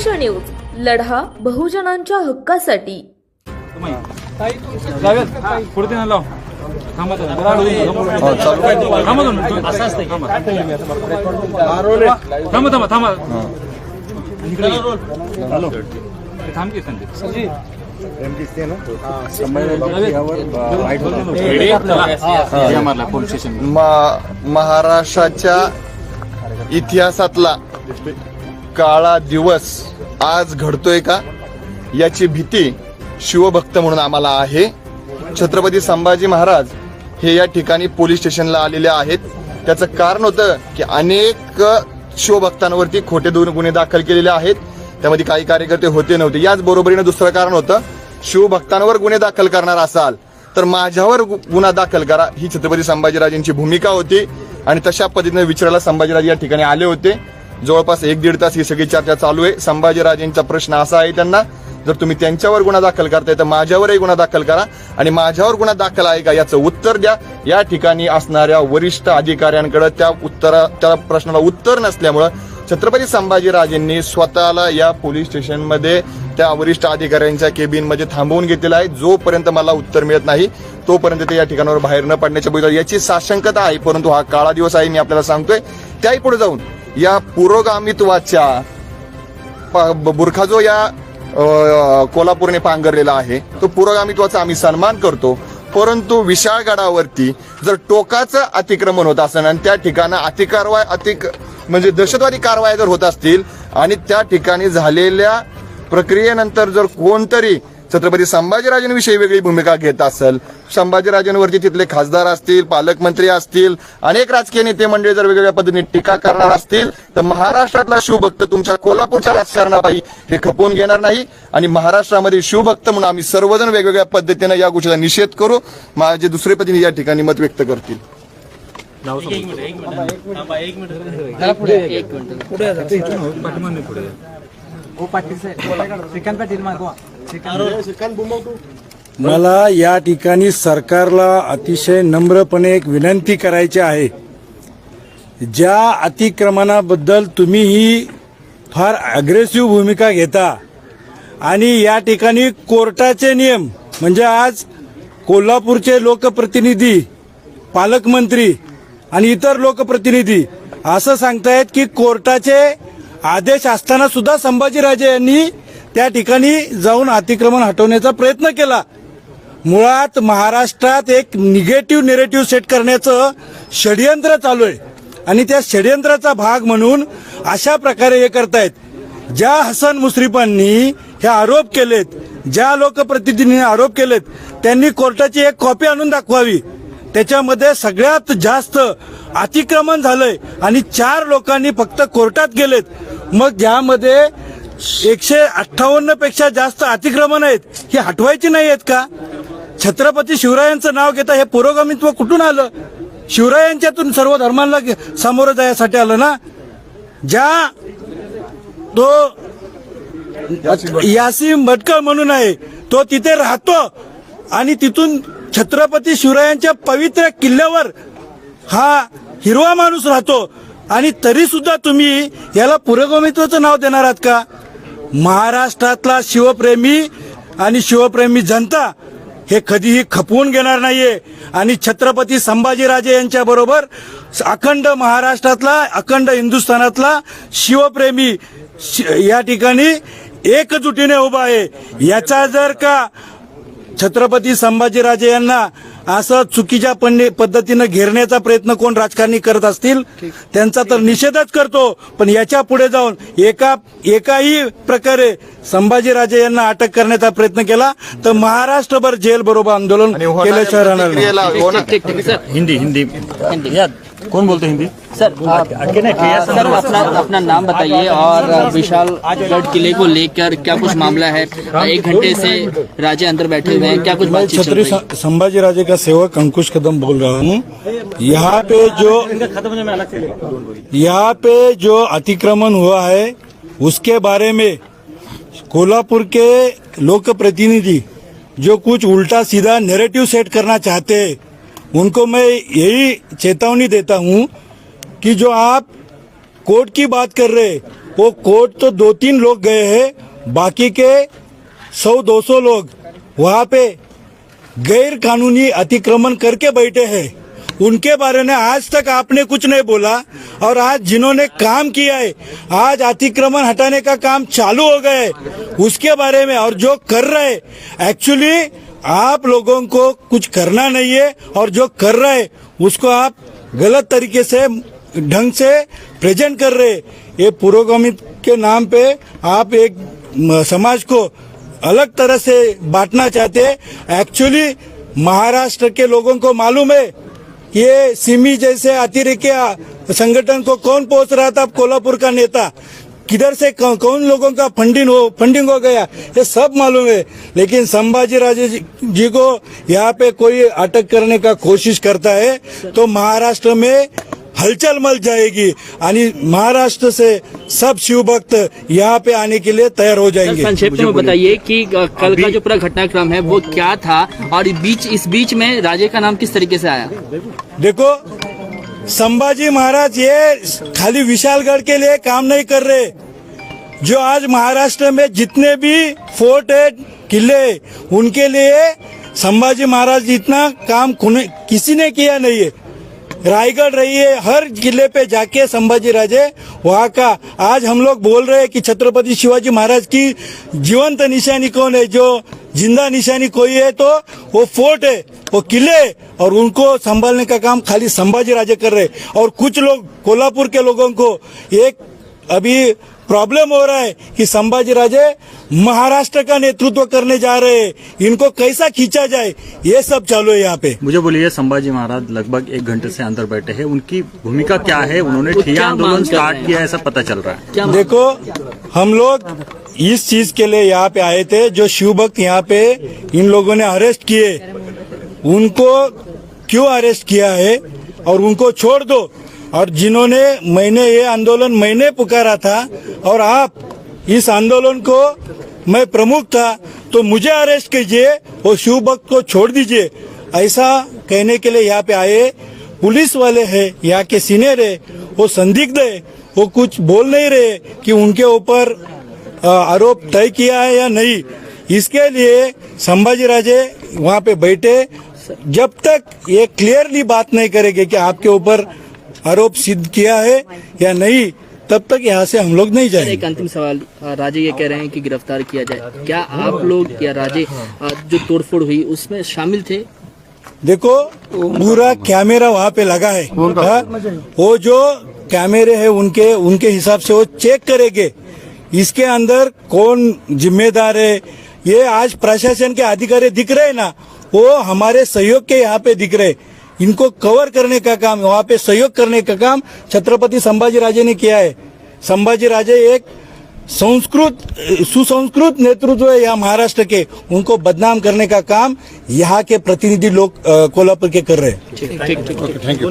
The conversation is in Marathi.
महाराष्ट्र न्यूज लढा बहुजनांच्या हक्कासाठी. महाराष्ट्राच्या इतिहासातला काळा दिवस आज घडतोय का? याची भीती शिवभक्त म्हणून आम्हाला आहे. छत्रपती संभाजी महाराज हे या ठिकाणी पोलीस स्टेशनला आलेले आहेत. त्याचं कारण होतं की अनेक शिवभक्तांवरती खोटे दोन गुन्हे दाखल केलेले आहेत. त्यामध्ये काही कार्यकर्ते होते नव्हते. याच बरोबरीनं दुसरं कारण होतं शिवभक्तांवर गुन्हे दाखल करणार असाल तर माझ्यावर गु- गुन्हा दाखल करा. ही छत्रपती संभाजीराजांची भूमिका होती आणि तशा पद्धतीने विचारायला संभाजीराजे या ठिकाणी आले होते. जवळपास एक दीड तास ही सगळी चर्चा चालू आहे. संभाजीराजेंचा प्रश्न असा आहे त्यांना जर तुम्ही त्यांच्यावर गुन्हा दाखल करताय तर माझ्यावरही गुन्हा दाखल करा आणि माझ्यावर गुन्हा दाखल आहे का याचं उत्तर द्या. या ठिकाणी असणाऱ्या वरिष्ठ अधिकाऱ्यांकडे त्या उत्तरा त्या प्रश्नाला उत्तर नसल्यामुळं छत्रपती संभाजीराजेंनी स्वतःला या पोलीस स्टेशनमध्ये त्या वरिष्ठ अधिकाऱ्यांच्या केबिनमध्ये थांबवून घेतलेला आहे. जोपर्यंत मला उत्तर मिळत नाही तोपर्यंत ते या ठिकाणावर बाहेर न पडण्याच्या बद्दल याची साशंकता आहे. परंतु हा काळा दिवस आहे मी आपल्याला सांगतोय. त्याही पुढे जाऊन या पुरोगामित्वाच्या प- बुरखा जो या कोल्हापूरने पांघरलेला आहे तो पुरोगामित्वाचा आम्ही सन्मान करतो. परंतु विशाळ गडावरती जर टोकाचं अतिक्रमण होत असेल आणि त्या ठिकाणं अतिकारवाय अतिक म्हणजे दहशतवादी कारवाया जर होत असतील आणि त्या ठिकाणी झालेल्या प्रक्रियेनंतर जर कोणतरी छत्रपती संभाजीराजांविषयी वेगळी भूमिका घेत असेल. संभाजीराजांवरती तिथले खासदार असतील पालकमंत्री असतील अनेक राजकीय नेते मंडळी जर वेगवेगळ्या पद्धतीने टीका करणार असतील तर महाराष्ट्रातला शिवभक्त तुमच्या कोल्हापूरच्या राजकारणापायी हे खपवून घेणार नाही. आणि महाराष्ट्रामध्ये शिवभक्त म्हणून आम्ही सर्वजण वेगवेगळ्या पद्धतीने या गोष्टीचा निषेध करू. माझे दुसरे प्रतिनिधी या ठिकाणी मत व्यक्त करतील. मला या ठिकाणी सरकारला अतिशय नम्रपणे एक विनंती करायची आहे. ज्या अतिक्रमणाबद्दल तुम्ही ही फार अग्रेसिव्ह भूमिका घेता आणि या ठिकाणी कोर्टाचे नियम म्हणजे आज कोल्हापूरचे लोकप्रतिनिधी पालकमंत्री आणि इतर लोकप्रतिनिधी असं सांगतायत की कोर्टाचे आदेश असताना सुद्धा संभाजीराजे यांनी त्या ठिकाणी जाऊन अतिक्रमण हटवण्याचा प्रयत्न केला. मुळात महाराष्ट्रात एक निगेटिव्ह नेरेटिव्ह सेट करण्याचं षडयंत्र चालू आहे. आणि त्या षडयंत्राचा भाग म्हणून अशा प्रकारे हे करतायत. ज्या हसन मुश्रीफांनी हे आरोप केलेत ज्या लोकप्रतिनिधींनी आरोप केलेत त्यांनी कोर्टाची एक कॉपी आणून दाखवावी. त्याच्यामध्ये सगळ्यात जास्त अतिक्रमण झालंय आणि चार लोकांनी फक्त कोर्टात गेलेत. मग ज्यामध्ये एकशे अठ्ठावन्नपेक्षा जास्त अतिक्रमण आहेत ही हटवायची नाही आहेत का? छत्रपती शिवरायांचं नाव घेता हे पुरोगामित्व कुठून आलं? शिवरायांच्यातून सर्व धर्मांना सामोरं जायसाठी आलं ना? ज्या तो यासीम भटकळ म्हणून आहे तो तिथे राहतो. आणि तिथून छत्रपती शिवरायांच्या पवित्र किल्ल्यावर हा हिरवा माणूस राहतो. आणि तरी सुद्धा तुम्ही याला पुरगमित्वाचं नाव देणार आहात का? महाराष्ट्रातला शिवप्रेमी आणि शिवप्रेमी जनता हे कधीही खपवून घेणार नाहीये. आणि छत्रपती संभाजीराजे यांच्या बरोबर अखंड महाराष्ट्रातला अखंड हिंदुस्थानातला शिवप्रेमी या ठिकाणी एकजुटीने उभा आहे. याचा जर का छत्रपती संभाजीराजे यांना असं चुकीच्या पन्ने- पद्धतीनं घेरण्याचा प्रयत्न कोण राजकारणी करत असतील त्यांचा तर निषेधच करतो. पण याच्यापुढे जाऊन एका एकाही प्रकारे संभाजीराजे यांना अटक करण्याचा प्रयत्न केला तर महाराष्ट्रभर जेल बरोबर आंदोलन केल्याशिवाय राहणार हिंदी हिंदी. कौन बोलते हिंदी? सर सर अपना अपना नाम बताइए और विशाल गढ़ किले को लेकर क्या कुछ मामला है? एक घंटे से राजे अंदर बैठे हुए हैं। क्या कुछ मैं छत्री रही है? सं- संभाजीराजे का सेवक अंकुश कदम बोल रहा हूँ। यहाँ पे जो यहाँ पे जो अतिक्रमण हुआ है उसके बारे में कोल्हापुर के लोक प्रतिनिधि जो कुछ उल्टा सीधा नेरेटिव सेट करना चाहते हैं उनको मैं यही चेतावनी देता हूँ कि जो आप कोर्ट की बात कर रहे हैं वो कोर्ट तो दो तीन लोग गए हैं, बाकी के सौ, दो सौ लोग वहाँ पे गैर कानूनी अतिक्रमण करके बैठे हैं। उनके बारे में आज तक आपने कुछ नहीं बोला और आज जिन्होंने काम किया है, आज अतिक्रमण हटाने का काम चालू हो है, उसके बारे में और जो कर रहे है एक्चुअली आप लोगों को कुछ करना नहीं है और जो कर रहे हैं, उसको आप गलत तरीके से ढंग से प्रेजेंट कर रहे। ये पुरोगामी के नाम पे आप एक समाज को अलग तरह से बांटना चाहते हैं। एक्चुअली महाराष्ट्र के लोगों को मालूम है ये सिमी जैसे अतिरिक्त संगठन को कौन पहुँच रहा था, कोल्हापुर का नेता। किधर से कौन लोगों का फंडिंग हो फंडिंग हो गया, ये सब मालूम है। लेकिन संभाजी राजे जी को यहाँ पे कोई अटक करने का कोशिश करता है तो महाराष्ट्र में हलचल मच जाएगी। आणि महाराष्ट्र से सब शिव भक्त यहाँ पे आने के लिए तैयार हो जाएँगे। संक्षेप में बताइए कि कल का जो पूरा घटनाक्रम है वो क्या था? और बीच इस बीच में राजे का नाम किस तरीके से आया? देखो संभाजी महाराज ये खाली विशालगढ़ के लिए काम नहीं कर रहे। जो आज महाराष्ट्र में जितने भी फोर्ट है किले उनके लिए संभाजी महाराज जितना काम किसी ने किया नहीं है। रायगढ़ रही है, हर किले पे जाके संभाजी राजे, वहाँ का आज हम लोग बोल रहे हैं कि छत्रपति शिवाजी महाराज की जीवंत निशानी कौन है जो ज़िंदा निशानी कोई है तो वो फोर्ट है, वो किले और उनको संभालने का काम खाली संभाजी राजे कर रहे। और कुछ लोग कोल्हापुर के लोगों को एक अभी प्रॉब्लम हो रहा है कि संभाजी राजे महाराष्ट्र का नेतृत्व करने जा रहे हैं। इनको कैसा खींचा जाए? ये सब चालू है यहाँ पे। मुझे बोलिए संभाजी महाराज लगभग एक घंटे से अंदर बैठे हैं। उनकी भूमिका क्या है? उन्होंने ठिया आंदोलन स्टार्ट किया है ऐसा पता चल रहा है। देखो हम लोग इस चीज़ के लिए यहाँ पे आए थे जो शिव भक्त यहाँ पे इन लोगों ने अरेस्ट किए। उनको क्यों अरेस्ट किया है? और उनको छोड़ दो। और जिन्होंने मैंने ये आंदोलन मैंने पुकारा था और आप इस आंदोलन को मैं प्रमुख था तो मुझे अरेस्ट कीजिए और शिव भक्त को छोड़ दीजिए। ऐसा कहने के लिए यहाँ पे आए पुलिस वाले हैं, यहाँ के सीनियर है, वो संदिग्ध है, वो कुछ बोल नहीं रहे कि उनके ऊपर आरोप तय किया है या नहीं। इसके लिए संभाजी राजे वहाँ पे बैठे, जब तक ये क्लियरली बात नहीं करेंगे कि आपके ऊपर आरोप सिद्ध किया है या नहीं तब तक यहाँ से हम लोग नहीं जाएँगे एक अंतिम सवाल राजे ये कह रहे हैं कि गिरफ़्तार किया जाए। क्या आप लोग या राजे जो तोड़फोड़ हुई उसमें शामिल थे? देखो पूरा कैमरा वहाँ पे लगा है। हाँ? वो जो कैमरे है उनके उनके हिसाब से वो चेक करेंगे। इसके अंदर कौन जिम्मेदार है? ये आज प्रशासन के अधिकारी दिख रहे हैं ना वो हमारे सहयोग के यहाँ पे दिख रहे इनको कवर करने का काम वहाँ पे सहयोग करने का काम छत्रपति संभाजी राजे ने किया है। संभाजी राजे एक संस्कृत सुसंस्कृत नेतृत्व है यहाँ महाराष्ट्र के। उनको बदनाम करने का काम यहाँ के प्रतिनिधि लोग कोल्हापुर के कर रहे हैं। ठीक ठीक ठीक